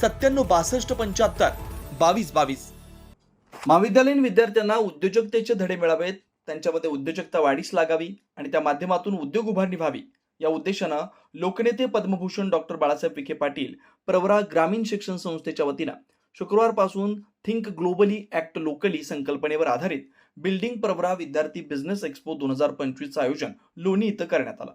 सत्त्याण्णव बासष्ट पंच्याहत्तर. बावीस बावीस. महाविद्यालयीन विद्यार्थ्यांना उद्योजकतेचे धडे मिळावेत. त्यांच्यामध्ये उद्योजकता वाढीस लागावी आणि त्या माध्यमातून उद्योग उभारणी व्हावी. या उद्देशानं लोकनेते पद्मभूषण डॉक्टर बाळासाहेब विखे पाटील प्रवरा ग्रामीण शिक्षण संस्थेच्या वतीनं शुक्रवारपासून थिंक ग्लोबली ऍक्ट लोकली संकल्पनेवर आधारित बिल्डिंग प्रवरा विद्यार्थी बिझनेस एक्सपो दोन हजार पंचवीसचं आयोजन लोणी इथं करण्यात आलं.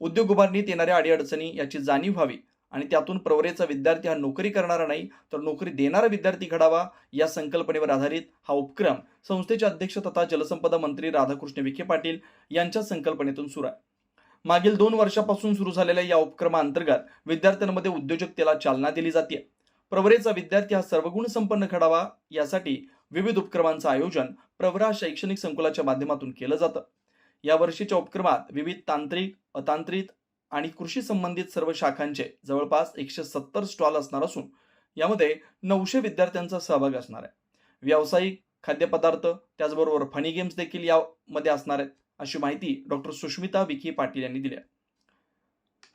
उद्योग उभारणीत येणाऱ्या अडीअडचणी याची जाणीव व्हावी. आणि त्यातून प्रवरेचा विद्यार्थी हा नोकरी करणारा नाही तर नोकरी देणारा विद्यार्थी घडावा या संकल्पनेवर आधारित हा उपक्रम संस्थेचे अध्यक्ष तथा जलसंपदा मंत्री राधाकृष्ण विखे पाटील यांच्या संकल्पनेतून सुरू आहे. मागील दोन वर्षापासून सुरू झालेल्या या उपक्रमाअंतर्गत विद्यार्थ्यांमध्ये उद्योजकतेला चालना दिली जाते. प्रवरेचा विद्यार्थी हा सर्वगुण संपन्न घडावा यासाठी विविध उपक्रमांचं आयोजन प्रवरा शैक्षणिक संकुलाच्या माध्यमातून केलं जातं. या वर्षीच्या उपक्रमात विविध तांत्रिक अतांत्रिक आणि कृषी संबंधित सर्व शाखांचे जवळपास एकशे सत्तर स्टॉल असणार असून यामध्ये नऊशे विद्यार्थ्यांचा सहभाग असणार आहे व्यावसायिक खाद्यपदार्थ त्याचबरोबर फनी गेम्स देखील यामध्ये असणार आहेत अशी माहिती डॉक्टर सुष्मिता विखे पाटील यांनी दिली आहे.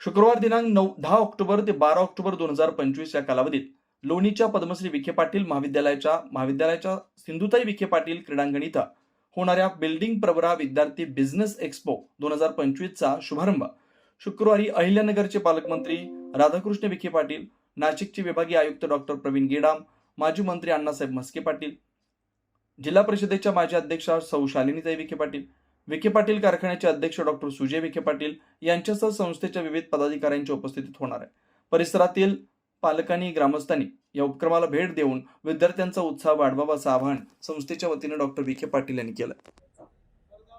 शुक्रवार दिनांक नऊ दहा ऑक्टोबर ते बारा ऑक्टोबर दोन हजार पंचवीस या कालावधीत लोणीच्या पद्मश्री विखे पाटील महाविद्यालयाच्या महाविद्यालयाच्या सिंधुताई विखे पाटील क्रीडांगण इथं होणाऱ्या बिल्डिंग प्रवरा विद्यार्थी बिझनेस एक्स्पो दोन हजार पंचवीसचा शुभारंभ शुक्रवारी अहिल्यानगरचे पालकमंत्री राधाकृष्ण विखे पाटील नाशिकचे विभागीय आयुक्त डॉक्टर प्रवीण गेडाम माजी मंत्री अण्णासाहेब म्हस्के पाटील जिल्हा परिषदेच्या माजी अध्यक्षा सौ शालिनीताई विखे पाटील विखे पाटील कारखान्याचे अध्यक्ष डॉक्टर सुजय विखे पाटील यांच्यासह संस्थेच्या विविध पदाधिकाऱ्यांच्या उपस्थितीत होणार आहे. परिसरातील पालकांनी ग्रामस्थांनी या उपक्रमाला भेट देऊन विद्यार्थ्यांचा उत्साह वाढवावा असं आवाहन संस्थेच्या वतीने डॉक्टर विखे पाटील यांनी केलं.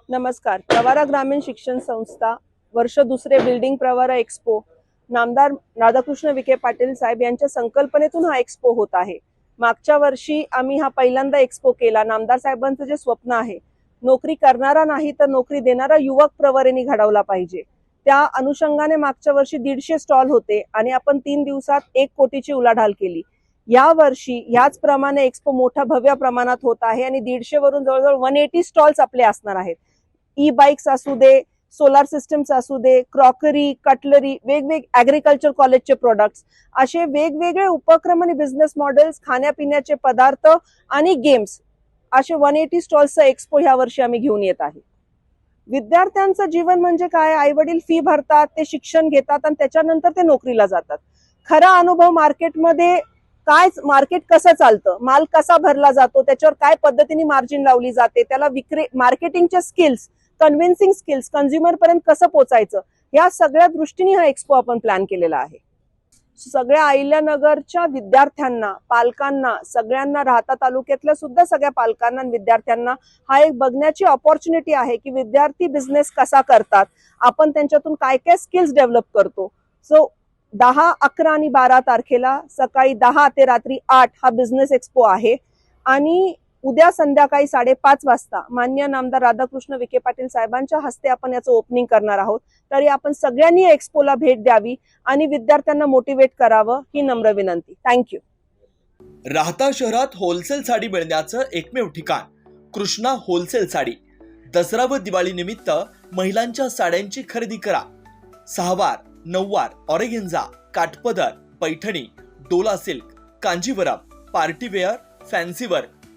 नमस्कार. प्रवारा ग्रामीण शिक्षण संस्था वर्ष दुसरे बिल्डिंग प्रवारा एक्स्पो. नामदार राधाकृष्ण विखे पाटील साहेब यांच्या संकल्पनेतून हा एक्स्पो होत आहे. मागच्या वर्षी आम्ही हा पहिल्यांदा एक्स्पो केला. नामदार साहेबांचं जे स्वप्न आहे नोकरी करणारा नाही तर नोकरी देणारा युवक प्रवरेने घडवला पाहिजे. त्या अनुषंगाने मागच्या वर्षी दीडशे स्टॉल होते आणि आपण तीन दिवसात एक कोटीची उलाढाल केली. या वर्षी ह्याच प्रमाणे एक्स्पो मोठ्या भव्य प्रमाणात होत आहे आणि दीडशे वरून जवळजवळ वन एटी स्टॉल्स आपले असणार आहेत. ई बाईक्स असू दे सोलार सिस्टम्स असू दे क्रॉकरी कटलरी वेगवेग ॲग्रिकल्चर कॉलेजचे प्रोडक्ट्स असे वेगवेगळे उपक्रम आणि बिझनेस मॉडेल्स खाण्यापिण्याचे पदार्थ आणि गेम्स असे वन एटी स्टॉल्सचा एक्स्पो ह्या वर्षी आम्ही घेऊन येत आहे. विद्यार्थ्यांचं जीवन म्हणजे काय? आई वडील फी भरतात ते शिक्षण घेतात आणि त्याच्यानंतर ते नोकरीला जातात. खरा अनुभव मार्केटमध्ये काय मार्केट कसं चालतं? माल कसा भरला जातो? त्याच्यावर काय पद्धतीने मार्जिन लावली जाते? त्याला विक्री मार्केटिंगच्या स्किल्स कन्व्हिन्सिंग स्किल्स कन्झ्युमरपर्यंत कसं पोचायचं? या सगळ्या दृष्टीने हा एक्स्पो आपण प्लॅन केलेला आहे. सगळ्या अहिल्यानगरच्या विद्यार्थ्यांना पालकांना सगळ्यांना राहता तालुक्यातल्या सुद्धा सगळ्या पालकांना आणि विद्यार्थ्यांना हा एक बघण्याची ऑपॉर्च्युनिटी आहे की विद्यार्थी बिझनेस कसा करतात आपण त्यांच्यातून काय काय स्किल्स डेव्हलप करतो. सो दहा अकरा आणि बारा तारखेला सकाळी दहा ते रात्री आठ हा बिझनेस एक्स्पो आहे. आणि उद्या संध्याकाळी साडेपाच वाजता मान्य नामदार राधाकृष्ण विखे पाटील साहेबांच्या हस्ते आपण याचं ओपनिंग करणार आहोत. तरी आपण सगळ्यांनी एक्सपोला एक्स्पोला भेट द्यावी आणि विद्यार्थ्यांना मोटिवेट करावं ही नम्र विनंती. थँक्यू राहता शहरात होलसेल साडी मिळण्याचं एकमेव ठिकाण कृष्णा होलसेल साडी. दसरा व दिवाळी निमित्त महिलांच्या साड्यांची खरेदी करा. सहावार नऊवार organza काठपदर Paithani Dola silk Kanjeevaram party wear फॅन्सीवर